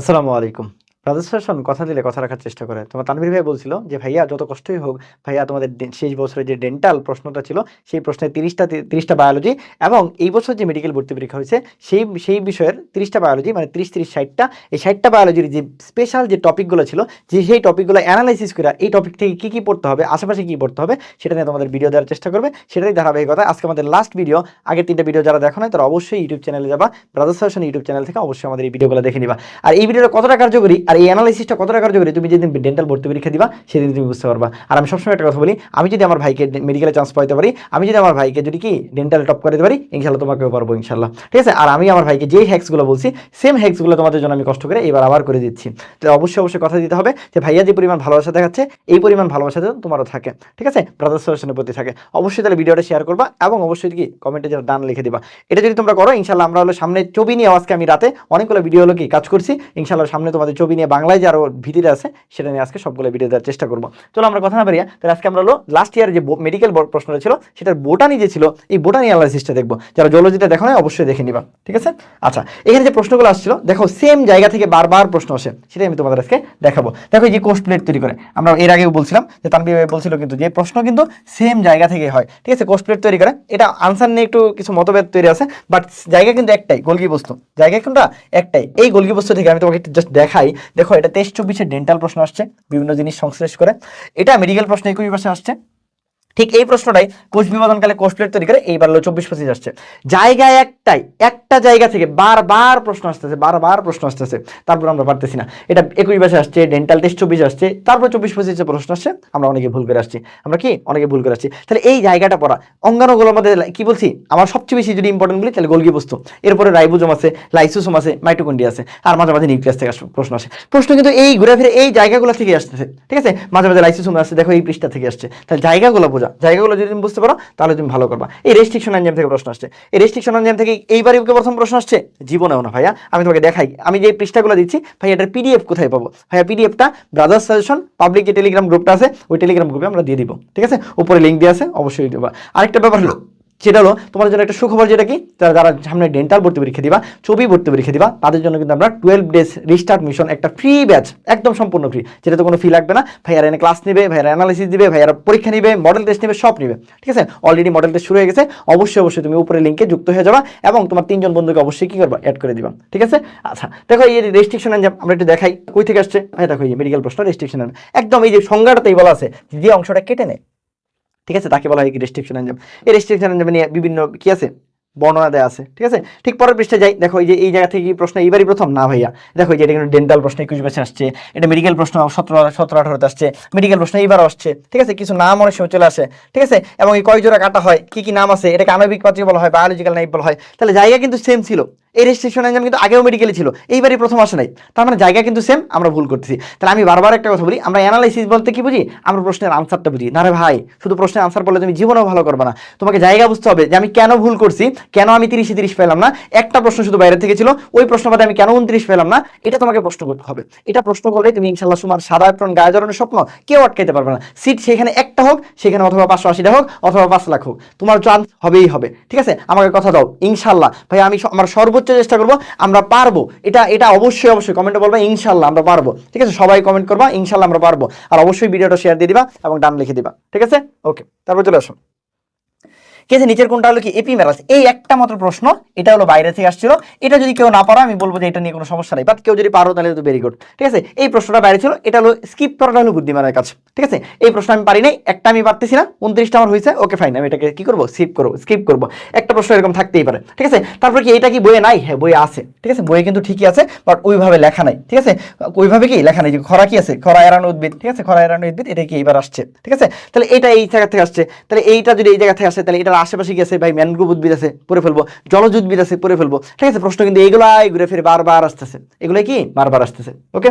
আসসালামু আলাইকুম। Brothers fashion কথা দিলে, কথা রাখার চেষ্টা করে। তোমার তানভীর ভাই বলছিল যে, ভাইয়া, যত কষ্টই হোক, ভাইয়া, তোমাদের শেষ বছরে যে ডেন্টাল প্রশ্নটা ছিল, সেই প্রশ্নে তিরিশটা তিরিশটা বায়োলজি এবং এই বছর যে মেডিকেল ভর্তি পরীক্ষা হয়েছে, সেই সেই বিষয়ের তিরিশটা বায়োলজি মানে তিরিশ তিরিশ, ষাটটা, এই ষাটটা বায়োলজির যে স্পেশাল যে টপিকগুলো ছিল, যে, সেই টপিকগুলো অ্যানালাইসিস করে এই টপিক থেকে কী কী পড়তে হবে, আশেপাশে কী পড়তে হবে, সেটা নিয়ে তোমাদের ভিডিও দেওয়ার চেষ্টা করবে। সেটাই ধারাবাহিকতা। আজকে আমাদের লাস্ট ভিডিও আগের তিনটা ভিডিও যারা দেখো না তারা অবশ্যই ইউটিউব চ্যানেলে যাবা। ব্রাদার্স ফ্যাশন ইউটিউব চ্যানেল থেকে অবশ্যই আমাদের এই ভিডিওগুলো দেখে নিবা। আর এই ভিডিওটা কতটা কার্যকরী, আর এই অ্যানালাইসিসটা কতটা কার্যকরী? তুমি যেদিন ডেন্টাল ভর্তি পরীক্ষা দিবা, সেদিন তুমি বুঝতে পারবা। আর আমি সবসময় একটা কথা বলি, আমি যদি আমার ভাইকে মেডিকেলে চান্স পাইতে পারি, আমি যদি আমার ভাইকে যদি কি ডেন্টাল টপ করে দিতে পারি ইনশাল্লাহ তোমাকেও পারব ইনশাল্লাহ ঠিক আছে? আর আমি আমার ভাইকে যেই হ্যাক্সগুলো বলছি সেম হ্যাক্সগুলো তোমাদের জন্য আমি কষ্ট করে এবার আবার করে দিচ্ছি। তো অবশ্যই অবশ্যই কথা দিতে হবে যে, ভাইয়া যে পরিমাণ ভালোবাসা দেখাচ্ছে, এই পরিমাণ ভালোবাসা যেন তোমারও থাকে। ঠিক আছে? ব্রাদার্স সলিউশনের প্রতি থাকে। অবশ্যই তাহলে ভিডিওটা শেয়ার করবা এবং অবশ্যই কি কমেন্টে যেন ডান লিখে দিবা। এটা যদি তোমরা করো ইনশাল্লাহ আমরা হলো সামনে ছবি নিয়ে আজকে আমি রাতে অনেকগুলো ভিডিও হলো কি কাজ করছি ইনশাল্লাহ সামনে তোমাদের ছবি নিয়ে বাংলায় যে আরও ভিডিও আছে, সেটা নিয়ে আজকে সবগুলো ভিডিও দেওয়ার চেষ্টা করব। চলো আমরা কথা না বেরিয়া তাহলে আজকে আমরা হলো লাস্ট ইয়ার যে মেডিকেল প্রশ্নটা ছিল, সেটার বোটানি যে ছিল, এই বোটানি অ্যানালাইসিসটা দেখব। যারা জলজিটা দেখো না অবশ্যই দেখে নিবা, ঠিক আছে? আচ্ছা এখানে যে প্রশ্নগুলো আসছিল, দেখো সেম জায়গা থেকে বারবার প্রশ্ন আসে, সেটাই আমি তোমাদের আজকে দেখাবো। দেখো যে কোস্ট প্লেট তৈরি করে, আমরা এর আগেও বলছিলাম যে তানবি বলছিল কিন্তু যে প্রশ্ন কিন্তু সেম জায়গা থেকে হয়, ঠিক আছে? কোস্ট প্লেট তৈরি করে, এটা আনসার নিয়ে একটু কিছু মতভেদ তৈরি আছে বাট জায়গা কিন্তু একটাই গোলকি বস্তু। জায়গা কিন্তু একটাই। এই গোলকি বস্তু থেকে আমি তোমাকে একটু জাস্ট দেখাই দেখো, এটা তেইশ চব্বিশে ডেন্টাল প্রশ্ন আসছে, বিভিন্ন জিনিস সংশ্লেষ করে। এটা মেডিকেল প্রশ্ন একই পাশে আসছে। ঠিক এই প্রশ্নটাই কোষ বিভাজনকালে কোষ প্লেট তৈরি করে এইবার হলো চব্বিশ পঁচিশ আসছে। জায়গায় একটাই, একটা জায়গা থেকে বারবার প্রশ্ন আসতেছে, বারবার প্রশ্ন আসতেছে। তারপর আমরা পারতেছি না। এটা একুশ বাসে আসছে ডেন্টাল টেস্ট চব্বিশ আসছে। তারপর চব্বিশ পঁচিশে প্রশ্ন আসছে, আমরা অনেকে ভুল করে আসছি। আমরা কি? অনেকে ভুল করে আসছি। তাহলে এই জায়গাটা পড়া অঙ্গাণুগুলোর মধ্যে কি বলছি? আমার সবচেয়ে বেশি যদি ইম্পর্টেন্ট বলি, তাহলে গোলগি বস্তু। এরপরে রাইবোজোম আছে, লাইসোসোম আছে মাইটোকন্ডি আছে, আর মাঝে মাঝে নিউক্লিয়াস থেকে প্রশ্ন আসে। প্রশ্ন কিন্তু এই ঘুরে ফিরে এই জায়গাগুলো থেকে আসতেছে, ঠিক আছে? মাঝে মাঝে লাইসোসোম আসছে দেখো এই পৃষ্ঠা থেকে আসছে। তাহলে জায়গাগুলো বোঝা। জায়গাগুলো যদি তুমি বুঝতে পারো, তাহলে তুমি ভালো করবা। এই রেস্ট্রিকশন এনজাম থেকে প্রশ্ন আসছে। এই রেস্ট্রিকশন এনজাম থেকে এইবারই প্রথম প্রশ্ন আসছে? জীবনেও না, ভাইয়া। আমি তোমাকে দেখাই। আমি যে পৃষ্ঠাগুলো দিচ্ছি, ভাইয়া, এটার পিডিএফ কোথায় পাবো? ভাইয়া পিডিএফটা ব্রাদার্স সাজেশন পাবলিক যে টেলিগ্রাম গ্রুপটা আছে, ওই টেলিগ্রাম গ্রুপে আমরা দিয়ে দিব। ঠিক আছে? উপরে লিঙ্ক দিয়ে আছে, অবশ্যই দেবা। আরেকটা ব্যাপার হলো সেটা হলো তোমাদের জন্য একটা সুখবর যেটা কি? তারা যারা সামনে ডেন্টাল ভর্তি পরীক্ষা দিবা, ছবি ভর্তি পরীক্ষা দিবা, তাদের জন্য কিন্তু আমরা টুয়েলভ ডেজ রিস্টার্ট মিশন একটা ফ্রি ব্যাচ একদম সম্পূর্ণ ফ্রি যেটাতে কোনো ফি লাগবে না। ভাইয়ারা এনে ক্লাস নেবে, ভাইয়ারা অ্যানালিসিস দিবে, ভাইয়ারা পরীক্ষা নিবে মডেল টেস্ট নেবে, সব নিবে, ঠিক আছে? অলরেডি মডেল টেস্ট শুরু হয়ে গেছে, অবশ্যই অবশ্যই তুমি উপরে লিঙ্কে যুক্ত হয়ে যাবা এবং তোমার তিনজন বন্ধুকে অবশ্যই কি করবা? অ্যাড করে দিবা, ঠিক আছে? আচ্ছা দেখো এই রেস্ট্রিকশন আমরা একটু দেখাই, কই থেকে আসছে? হ্যাঁ দেখো এই মেডিকেল প্রশ্ন রেস্ট্রিকশন একদম এই যে সংজ্ঞাটাতেই বলা আছে, যে অংশটা কেটে নেয় ঠিক আছে? তাকে বলা হয় রেস্ট্রিকশন এনজাম এই রেস্ট্রিকশন এনজাম নিয়ে বিভিন্ন কি আছে? বর্ণনা দেওয়া আছে। ঠিক আছে? ঠিক পরের পৃষ্ঠে যাই। দেখো, এই যে এই জায়গা থেকে কি প্রশ্ন? এইবারই প্রথম? না ভাইয়া। দেখো যে এটা কিন্তু ডেন্টাল প্রশ্ন, একুশ বছর আসছে। এটা মেডিকেল প্রশ্ন, সতেরো সতেরো, আঠারোতে আসছে। মেডিকেল প্রশ্ন এইবারও আসছে। ঠিক আছে? কিছু নাম অনেক সময় চলে আসে। ঠিক আছে? এবং এই কয় জোড়া কাটা হয়? কি কি নাম আছে? এটাকে আণবিক পাত্রী বলা হয় বায়োলজিক্যাল নাইপ বলা হয়। তাহলে জায়গা কিন্তু সেম ছিল। এই রেজিস্ট্রেশন এনজাম কিন্তু আগেও মেডিকেলে ছিল, এইবারই প্রথম আসে নাই। তার মানে জায়গা কিন্তু সেম আমরা ভুল করতেছি। তাহলে আমি বারবার একটা কথা বলি, আমরা অ্যানালাইসিস বলতে কি বুঝি? আমরা প্রশ্নের আনসারটা বুঝি। না রে ভাই, শুধু প্রশ্নের আনসার বললে তুমি জীবনেও ভালো করবে না। তোমাকে জায়গা বুঝতে হবে যে আমি কেন ভুল করছি, কেন আমি তিরিশে তিরিশ পেলাম না। একটা প্রশ্ন শুধু বাইরে থেকে ছিল, ওই প্রশ্ন বাদে আমি কেন উনত্রিশ পেলাম না? এটা তোমাকে প্রশ্ন করতে হবে। এটা প্রশ্ন করলে তুমি ইনশাল্লাহ তোমার সাদা প্রাণ গায়ে জড়ানোর স্বপ্ন কেউ আটকাইতে পারবে না। সিট সেখানে একটা হোক, সেখানে অথবা পাঁচশো আশিটা হোক, অথবা পাঁচ লাখ হোক। তোমার চান্স হবেই হবে। ঠিক আছে? আমাকে কথা দাও। ইনশাল্লাহ ভাই, আমি আমার সর্বোচ্চ চেষ্টা করব, আমরা পারব। এটা এটা অবশ্যই অবশ্যই কমেন্টে বলবা, ইনশাল্লাহ আমরা পারব। ঠিক আছে? সবাই কমেন্ট করবা, ইনশাল্লাহ আমরা পারব। আর অবশ্যই ভিডিওটা শেয়ার দিয়ে দিবা এবং ডান লিখে দিবা। ঠিক আছে? ওকে তারপর চলে আসো কে আছে, নিচের কোনটা হলো কি? এপিমেরাস এই একটা মাত্র প্রশ্ন, এটা হলো বাইরে থেকে আসছিল। এটা যদি কেউ না পারো, আমি বলব যে এটা নিয়ে কোনো সমস্যা নেই। বাট কেউ যদি পারো, তাহলে তো ভেরি গুড ঠিক আছে, এই প্রশ্নটা বাইরে ছিল, এটা হলো স্কিপ করাটা হলো বুদ্ধিমানের কাছে ঠিক আছে, এই প্রশ্ন আমি পারি নাই, একটা আমি পারতেছি না, উনত্রিশটা আমার হয়েছে ওকে ফাইন আমি এটাকে কি করব? স্কিপ করব স্কিপ করব। একটা প্রশ্ন এরকম থাকতেই পারে। ঠিক আছে, তারপর কি এটা কি বইয়ে নাই? হ্যাঁ বইয়ে আছে। ঠিক আছে, বইয়ে কিন্তু ঠিকই আছে বাট ওইভাবে লেখা নাই। ঠিক আছে, ওইভাবে কি লেখা নেই? যে খরা কি আছে? খরা এড়ানো উদ্ভিদ। ঠিক আছে, খরা এড়ানো উদ্ভিদ, এটা কি এবার আসছে? ঠিক আছে, তাহলে এটা এই জায়গা থেকে আসছে। তাহলে এইটা যদি এই জায়গা থেকে আসে, তাহলে এটার আশেপাশে আছে ভাই ম্যানগ্রোভ উদ্ভিদ আছে, পরে ফেলব। জলজ উদ্ভিদ আছে, পরে ফেলব। ঠিক আছে, প্রশ্ন কিন্তু এইগুলাই ঘুরে ফিরে বারবার আসতেছে। এগুলাই কি? বারবার আসতেছে। ওকে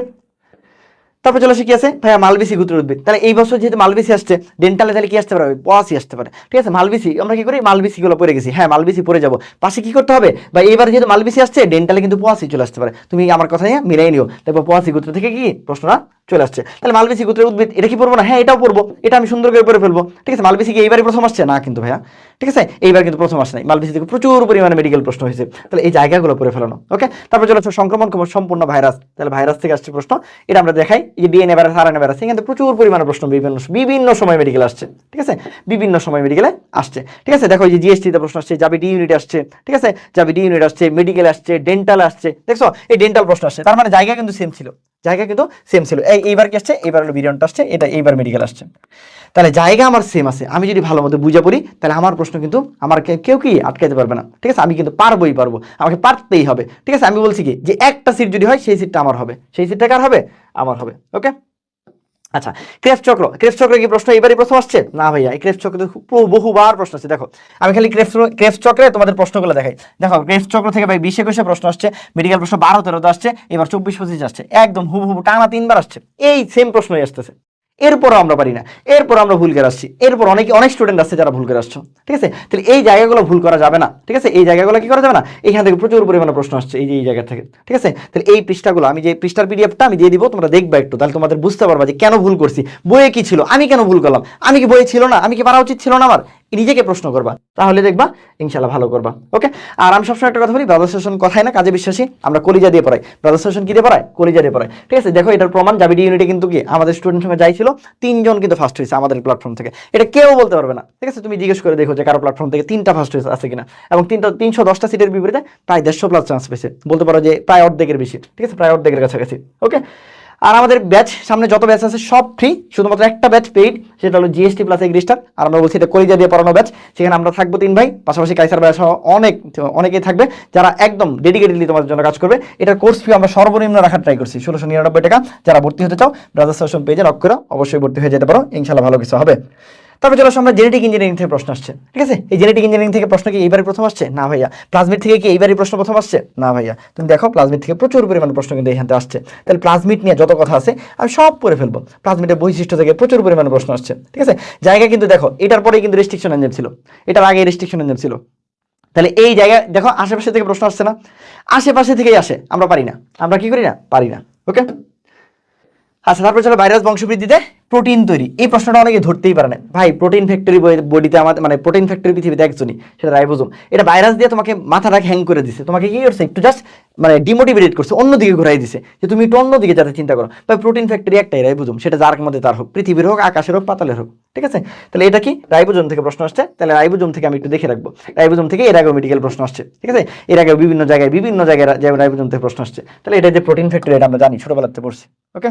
তারপর চলে আসে কি আছে? ভাইয়া মালবিসি গুত্র উদ্ভিদ। তাহলে এই বছর যেহেতু মালবিসি আসছে ডেন্টালে তাহলে কি আসতে পারে? পয়াসি আসতে পারে। ঠিক আছে মালবিসি আমরা কি করি? মালবিসি গুলো পড়ে গেছি। হ্যাঁ মালবিসি পড়ে যাব। পাশে কি করতে হবে? বা এইবার যেহেতু মালবিসি আসছে ডেন্টালে কিন্তু পয়াসি চলে আসতে পারে। তুমি আমার কথা নিয়ে মিলাই নিও। দেখব পয়াসি গুত্র থেকে কি? প্রশ্নটা চলে আসছে। তাহলে মালবেসি গোত্রের উদ্ভিদ, এটা কি পড়ব না? হ্যাঁ এটাও পড়ব এটা আমি সুন্দর করে পড়ে ফেলব। ঠিক আছে মালবেসি কি এইবারই প্রথম আসছে? না কিন্তু ভাইয়া। ঠিক আছে, এইবার কিন্তু প্রথম আসছে নাই। মালবেসি থেকে প্রচুর পরিমাণে মেডিকেল প্রশ্ন হয়েছে। তাহলে এই জায়গাগুলো পড়ে ফেলানো ওকে তারপর চলে আসছে সংক্রমণ সম্পূর্ণ ভাইরাস। তাহলে ভাইরাস থেকে আসছে প্রশ্ন। এটা আমরা দেখাই যে ডিএনএ ভাইরাস আরএনএ ভাইরাস এখান প্রচুর পরিমাণে প্রশ্ন, বিভিন্ন বিভিন্ন সময় মেডিকেল আসছে। ঠিক আছে, বিভিন্ন সময় মেডিকেলে আসছে। ঠিক আছে, দেখো যে জিএসটিতে প্রশ্ন আসছে, যাবি ডি ইউনিট আসছে। ঠিক আছে, যাবি ডি ইউনিট আসছে মেডিকেল আসছে ডেন্টাল আসছে। দেখছ, এই ডেন্টাল প্রশ্ন আসছে। তার মানে জায়গা কিন্তু সেম ছিল। জায়গা কিন্তু সেম ছিল। এই এইবার কি আসছে? এইবার হলো বিরিয়নটা আসছে, এটা এইবার মেডিকেল আসছে। তাহলে জায়গা আমার সেম আছে। আমি যদি ভালো মতো বুঝে পড়ি, তাহলে আমার প্রশ্ন কিন্তু আমার কেউ কি আটকাতে পারবে না। ঠিক আছে? আমি কিন্তু পারবোই পারব। আমাকে পারতেই হবে। ঠিক আছে? আমি বলছি কি? যে একটা সিট যদি হয়, সেই সিটটা আমার হবে। সেই সিটটা কার হবে? আমার হবে। ওকে আচ্ছা ক্রেফ চক্র। ক্রেফ চক্র কি প্রশ্ন এবারই প্রথম আসছে? না ভাইয়া, এই ক্রেফ চক্র বহুবার প্রশ্ন আছে দেখো, আমি খালি ক্রেফ ক্রেফ চক্রে তোমাদের প্রশ্নগুলো দেখাই। দেখো ক্রেফ চক্র থেকে ভাই বিশ একুশে প্রশ্ন আসছে মেডিকেল প্রশ্ন বারো তেরোতে আসছে, এবার চব্বিশ পঁচিশ আসছে। একদম হুবহু হুবু টানা তিনবার আসছে। এই সেম প্রশ্নই আসতেছে। এরপরও আমরা পারি না। এরপর আমরা ভুল করে আসছি। এরপর অনেকে অনেক স্টুডেন্ট আছে যারা ভুল করে আসছো। ঠিক আছে? তাহলে এই জায়গাগুলো ভুল করা যাবে না। ঠিক আছে? এই জায়গাগুলো কি করা যাবে না? এখান থেকে প্রচুর পরিমাণে প্রশ্ন আসছে এই যে, এই জায়গা থেকে। ঠিক আছে? তাহলে এই পৃষ্ঠাগুলো আমি যে পৃষ্ঠার পিডিএফটা আমি দিয়ে দিব, তোমরা দেখবে একটু। তাহলে তোমাদের বুঝতে পারবা যে কেন ভুল করছি। বইয়ে কি ছিল? আমি কেন ভুল করলাম? আমি কি বইয়ে ছিল না? আমি কি পারা উচিত ছিল না আমার? নিজেকে প্রশ্ন করবা, তাহলে দেখবা ইনশাল্লাহ ভালো করবা। ওকে আর আমি সবসময় একটা কথা বলি ব্রাদার সেশন কথাই না কাজে বিশ্বাসী, আমরা কলিজা দিয়ে পড়াই। ব্রাদার সেশন কি দিয়ে পড়াই কলিজা দিয়ে পড়াই ঠিক আছে? দেখো, এটার প্রমাণ জাবিডি ইউনিটে কিন্তু কি? আমাদের স্টুডেন্ট সঙ্গে যাই ছিল, তিনজন কিন্তু ফার্স্ট হয়েছে আমাদের প্ল্যাটফর্ম থেকে। এটা কেউ বলতে পারবে না। ঠিক আছে? তুমি জিজ্ঞেস করে দেখো যে কারও প্ল্যাটফর্ম থেকে তিনটা ফার্স্ট হয়েছে, আছে কিনা। এবং তিনটা, তিনশো দশটা সিটের বিপরীতে প্রায় দেড়শো প্লাস চান্স পেয়েছে বলতে পারো যে প্রায় অর্ধেকের বেশি। ঠিক আছে? প্রায় অর্ধেকের কাছাকাছি। ওকে আর আমাদের ব্যাচ সামনে যত ব্যাচ আছে সব ফ্রি শুধুমাত্র একটা ব্যাচ পেইড সেটা হলো জিএসটি প্লাস এগ্রিস্টার আর আমরা বলছি এটা কলিজা দিয়ে পড়ানো ব্যাচ সেখানে আমরা থাকব তিন ভাই, পাশাপাশি কাইসার ব্যাচ অনেক, অনেকেই থাকবে, যারা একদম ডেডিকেটেডলি তোমাদের জন্য কাজ করবে। এটার কোর্স ফি আমরা সর্বনিম্ন রাখার ট্রাই করছি, ষোলোশো নিরানব্বই টাকা। যারা ভর্তি হতে চাও ব্রাদার সেশন পেজে লক করে অবশ্যই ভর্তি হয়ে যেতে পারো ইনশাল্লাহ ভালো কিছু হবে। তারপর চলো আমরা জেনেটিক ইঞ্জিনিয়ারিং থেকে প্রশ্ন আসছে, ঠিক আছে? এই জেনেটিক ইঞ্জিনিয়ারিং থেকে প্রশ্ন কি এইবারই প্রথম আসছে? না ভাইয়া। প্লাজমিড থেকে কি এইবারই প্রশ্ন প্রথম আসছে? না ভাইয়া। তুমি দেখো প্লাজমিড থেকে প্রচুর পরিমাণে প্রশ্ন কিন্তু এখানে আসছে। তাহলে প্লাজমিড নিয়ে যত কথা আছে, আমি সব পড়ে ফেলব। প্লাজমিডের বৈশিষ্ট্য থেকে প্রচুর পরিমাণে প্রশ্ন আসছে, ঠিক আছে? জায়গা কিন্তু দেখো, এটার পরেই কিন্তু রেস্ট্রিকশন এনজেম ছিল। এটার আগে রেস্ট্রিকশন এনজেম ছিল। তাহলে এই জায়গায় দেখো, আশেপাশে থেকে প্রশ্ন আসছে না। আশেপাশে থেকেই আসে, আমরা পারি না। আমরা কি করি না? পারি না। ওকে আচ্ছা তারপর চলো ভাইরাস বংশবৃদ্ধিতে। প্রোটিন তৈরি। এই প্রশ্নটা অনেকে ধরতেই পারে না। ভাই প্রোটিন ফ্যাক্টরি বডিতে আমাদের মানে প্রোটিন ফ্যাক্টরি পৃথিবীতে একজনই, সেটা রাইবোজোম। এটা ভাইরাস দিয়ে তোমাকে মাথাটাকে হ্যাং করে দিছে। তোমাকে কি করছে? একটু জাস্ট মানে ডিমোটিভেট করছে, অন্যদিকে ঘুরাই দিছে। যে তুমি একটু অন্যদিকে যাতে চিন্তা করো। ভাই প্রোটিন ফ্যাক্টরি একটাই রাইবোজোম। সেটা যার মধ্যে তার হোক, পৃথিবীর হোক, আকাশের হোক, পাতালের হোক, ঠিক আছে? তাহলে এটা কি? রাইবোজোম থেকে প্রশ্ন আসছে। তাহলে রাইবোজোম থেকে আমি একটু দেখে রাখব। রাইবোজোম থেকে এর আগেও মেডিকেল প্রশ্ন আসছে, ঠিক আছে? এর আগেও বিভিন্ন জায়গায় বিভিন্ন জায়গায় যেমন রাইবোজোম থেকে প্রশ্ন আসছে। তাহলে এটা যে প্রোটিন ফ্যাক্টরি এটা আমরা জানি, ছোটবেলাতে পড়ছি ওকে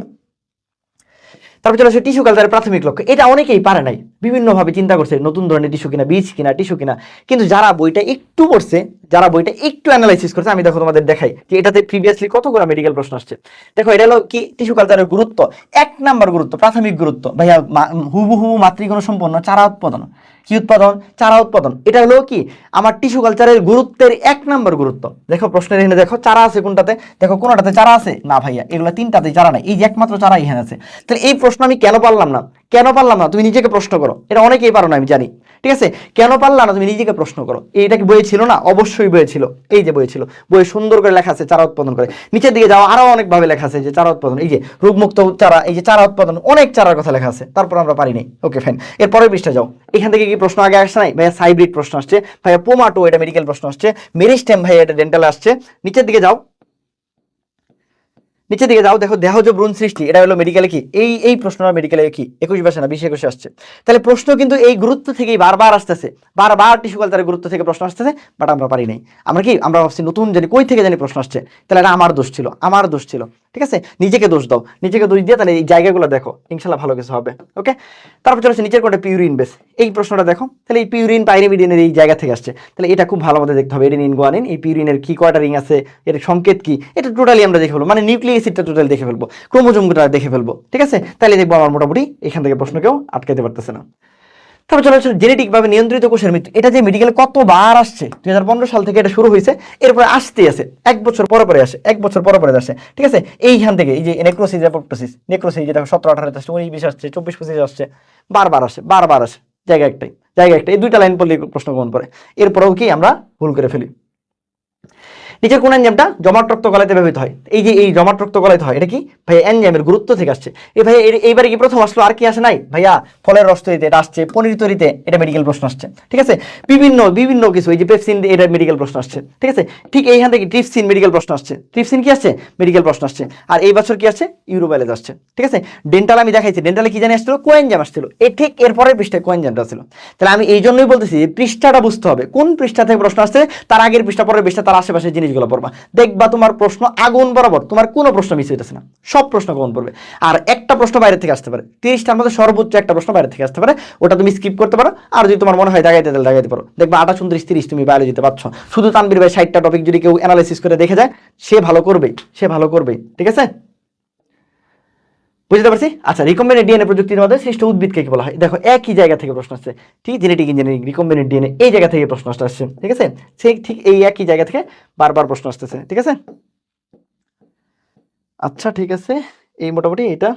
তারপর চলে আসে টিস্যু কালচারের প্রাথমিক লক্ষ্য। এটা অনেকেই পারে নাই। বিভিন্নভাবে চিন্তা করছে, নতুন ধরনের টিস্যু কিনা, বীজ কিনা, টিস্যু কিনা। কিন্তু যারা বইটা একটু পড়ছে, যারা বইটা একটু অ্যানালাইসিস করছে, আমি দেখো তোমাদের দেখাই যে এটাতে প্রিভিয়াসলি কতগুলো মেডিকেল প্রশ্ন আসছে। দেখো, এটা হলো কি টিস্যু কালচারের গুরুত্ব। এক নাম্বার গুরুত্ব, প্রাথমিক গুরুত্ব। ভাইয়া হুবহু মাতৃগুণ সম্পন্ন চারা উৎপাদন। কি উৎপাদন? চারা উৎপাদন। এটা হলো কি? আমার টিস্যু কালচারের গুরুত্বের এক নম্বর গুরুত্ব। দেখো প্রশ্নের এখানে দেখো, চারা আছে কোনটাতে? দেখো কোনটাতে চারা আছে? না ভাইয়া, এগুলো তিনটাতে চারা নাই। এই যে একমাত্র চারা এখানে আছে। তাহলে এই প্রশ্ন আমি কেন পারলাম না? কেন পারলাম না? তুমি নিজেকে প্রশ্ন করো। এটা অনেকেই পারো না, আমি জানি। ঠিক আছে? কেন পারলা না? তুমি নিজেকে প্রশ্ন করো। এইটা কি বইয়ে ছিল না? অবশ্যই বইয়ে ছিল। এই যে বইয়ে ছিল। বইয়ে সুন্দর করে লেখা আছে, চারা উৎপাদন করে। নিচের দিকে যাওয়া, আরও অনেকভাবে লেখা আছে যে চারা উৎপাদন। এই যে রোগমুক্ত চারা, এই যে চারা উৎপাদন, অনেক চারার কথা লেখা আছে। তারপর আমরা পারিনি ওকে ফাইন এর পরের পৃষ্ঠা যাও। এখান থেকে কি প্রশ্ন আগে আসছে নাই? ভাইয়া সাইব্রিড প্রশ্ন আসছে। ভাইয়া পোমাটো এটা মেডিকেল প্রশ্ন আসছে। মেরিস্টেম ভাইয়া, এটা ডেন্টাল আসছে। নিচের দিকে যাও। নিচের দিকে যাও, দেখো দেহজ ভ্রূণ সৃষ্টি, এটা হলো মেডিকেলে কি? এই এই প্রশ্নটা মেডিকেলে কি? একুশ বাসে না, বিশ, একুশে আসছে। তাহলে প্রশ্ন কিন্তু এই গুরুত্ব থেকেই বারবার আসতেছে। বারবার টিস্যু কালচারের গুরুত্ব থেকে প্রশ্ন আসতেছে বাট আমরা পারি নাই। আমরা কি? আমরা ভাবছি নতুন জানি, কই থেকে জানি প্রশ্ন আসছে? তাহলে এটা আমার দোষ ছিল, আমার দোষ ছিল। ঠিক আছে? নিজেকে দোষ দাও। নিজেকে দোষ দিয়ে তাহলে এই জায়গাগুলো দেখো। ইনশাল্লাহ ভালো কিছু হবে। ওকে তারপর চলেছে নিচের কোনটা পিউরিন বেস এই প্রশ্নটা দেখো। তাহলে এই পিউরিন পাইরিমিডিনের এই জায়গা থেকে আসছে। তাহলে এটা খুব ভালো দেখতে হবে। এডিনিন গোয়ানিন এই পিউরিনের কি কয়টা রিং আছে? এর সংকেত কি? এটা টোটালি আমরা দেখে ফেলব। মানে নিউক্লিয়াস অ্যাসিডটা টোটালি দেখে ফেলব। ক্রোমোজোমটা দেখে ফেলব। ঠিক আছে? তাহলে দেখব আমার মোটামুটি এখান থেকে প্রশ্ন কেউ আটকাইতে পারতেছে না। তারপর চলে আসছে জেনেটিক ভাবে নিয়ন্ত্রিত কোষের মৃত্যু। এটা যে মেডিকেলে কতবার আসছে, দুই হাজার পনেরো সাল থেকে এটা শুরু হয়েছে, এরপরে আসতেই আছে, এক বছর পরে পরে আসে, এক বছর পরে পরে আসে, ঠিক আছে? এইখান থেকে এই যে নেক্রোসিস অ্যাপোপ্টোসিস নেক্রোসিস যেটা সতেরো, আঠারো আসছে উনিশ, বিশ আসছে, চব্বিশ, পঁচিশ আসছে, বারবার আসে বারবার আসে, জায়গা একটাই জায়গা একটাই। এই দুইটা লাইন পড়লে প্রশ্ন গ্রহণ করে। এরপরেও কি আমরা ভুল করে ফেলি? নিচের কোন এনজাইমটা জমাট রক্ত গলাইতে ব্যবহৃত হয়। এই যে এই জমাট রক্ত গলাইতে হয়, এটা কি? ভাই এনজাইমের গুরুত্ব থেকে আসছে। এই ভাই এইবারে কি প্রথম আসলো? আর কি আসে নাই? ভাইয়া, ফলের রস তৈরিতে এটা আসছে, পনির তৈরিতে এটা মেডিকেল প্রশ্ন আসছে। ঠিক আছে? বিভিন্ন বিভিন্ন কিছু, এই যে পেপসিন এটা মেডিকেল প্রশ্ন আসছে। ঠিক আছে? ঠিক এইখান থেকে ট্রিপসিন মেডিকেল প্রশ্ন আসছে। ট্রিপসিন কি আসছে? মেডিকেল প্রশ্ন আসছে। আর এই বছর কি আসছে? ইউরোবায়োলজি আসছে। ঠিক আছে? ডেন্টাল আমি দেখাইছি। ডেন্টালে কি জানি আসছিল? কোয়েনজাম আসছিল। এই ঠিক এরপরের পৃষ্ঠায় কোয়েনজামটা ছিল তাহলে আমি এই জন্যই বলতেছি যে পৃষ্ঠাটা বুঝতে হবে। কোন পৃষ্ঠা থেকে প্রশ্ন আসছে? তার আগের পৃষ্ঠা, পরের পৃষ্ঠা, তার আশেপাশে জিনিসগুলো পড়বা। দেখবা তোমার প্রশ্ন আগুন বরাবর, তোমার কোনো প্রশ্ন মিস হইতেছে না। সব প্রশ্ন কমন পড়বে। আর একটা প্রশ্ন বাইরে থেকে আসতে পারে। তিরিশটার মধ্যে সর্বোচ্চ একটা প্রশ্ন বাইরে থেকে আসতে পারে। ওটা তুমি স্কিপ করতে পারো। আর যদি তোমার মনে হয় দাগাইতে তাহলে দাগাইতে পারো। দেখবা আঠাশ, উনত্রিশ, তিরিশ তুমি বাইরে যেতে পারছ। শুধু তানবির ভাই ষাটটা টপিক যদি কেউ অ্যানালাইসিস করে দেখে যায়, সে ভালো করবেই। সে ভালো করবেই। ঠিক আছে? বুঝতে পারছি? আচ্ছা রিকম্বিনেন্ট ডিএনএ প্রযুক্তির মধ্যে সৃষ্ট উদ্ভিদকে কি বলা হয়? দেখো, একই জায়গা থেকে প্রশ্ন আসছে। ঠিক জেনেটিক ইঞ্জিনিয়ারিং রিকম্বিনেন্ট ডিএনএ এই জায়গা থেকে প্রশ্ন আসছে। ঠিক আছে? সেই ঠিক এই একই জায়গা থেকে বারবার প্রশ্ন আসতেছে। ঠিক আছে? আচ্ছা ঠিক আছে। এই মোটামুটি এটা।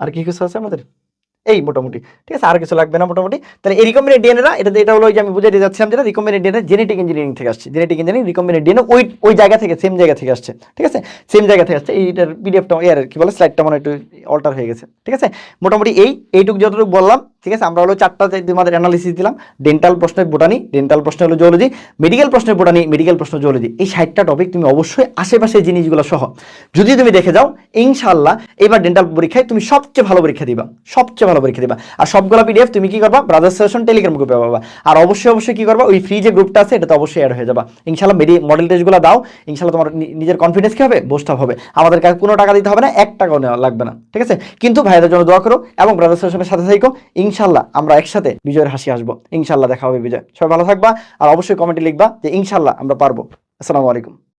আর কি কিছু আছে আমাদের? এই মোটামুটি, ঠিক আছে? আর কিছু লাগবে না মোটামুটি। তাহলে এই রিকম্বিনেন্ট ডিএনএ না এটা এটা হলো যে আমি দিয়ে যাচ্ছিলাম যেটা রিকম্বিনেন্ট ডিএনএ জেনেটিক ইঞ্জিনিয়ারিং থেকে আসছে। জেনেটিক ইঞ্জিনিয়ারিং রিকম্বিনেন্ট ডিএনএ ওই ওই জায়গা থেকে সেম জায়গা থেকে আসছে, ঠিক আছে? সেম জায়গা থেকে আসছে। এইটার পিডিএফটা এর কি বলে স্লাইডটা মনে একটু অল্টার হয়ে গেছে, ঠিক আছে? মোটামুটি এই এইটুকু যতটুকু বললাম ঠিক আছে, আমরা হলো চারটা তোমাদের অ্যানালিসিস দিলাম ডেন্টাল প্রশ্নের বোটানি ডেন্টাল প্রশ্ন হলো জুওলজি মেডিকেল প্রশ্নের বোটানি মেডিকেল প্রশ্ন জুওলজি এই ষাটটা টপিক তুমি অবশ্যই আশেপাশে জিনিসগুলো সহ, যদি তুমি দেখে যাও ইনশাল্লাহ এবার ডেন্টাল পরীক্ষায় তুমি সবচেয়ে ভালো পরীক্ষা দিবা, সবচেয়ে ভালো পরীক্ষা দিবা। আর সবগুলো পিডিএফ তুমি কি করবা? ব্রাদার সেশন টেলিগ্রাম গ্রুপে পাবা। আর অবশ্যই অবশ্যই কি করবা? ওই ফ্রি যে গ্রুপটা আছে, এটাতে অবশ্যই অ্যাড হয়ে যাবা। ইনশাল্লাহ মেডি মডেল টেস্টগুলো দাও ইনশাল্লাহ তোমার নিজের কনফিডেন্স কি হবে? বুস্ট হবে। আমাদের কাছে কোনো টাকা দিতে হবে না, এক টাকাও নেওয়া লাগবে না। ঠিক আছে? কিন্তু ভাইদের জন্য দোয়া করো এবং ব্রাদার সেশনের সাথে থাকো। ইনশাল্লাহ আমরা একসাথে বিজয়ের হাসি আসব ইনশাল্লাহ দেখা হবে বিজয়। সবাই ভালো থাকবা আর অবশ্যই কমেন্টে লিখবা যে ইনশাল্লাহ আমরা পারব। আসসালামু আলাইকুম।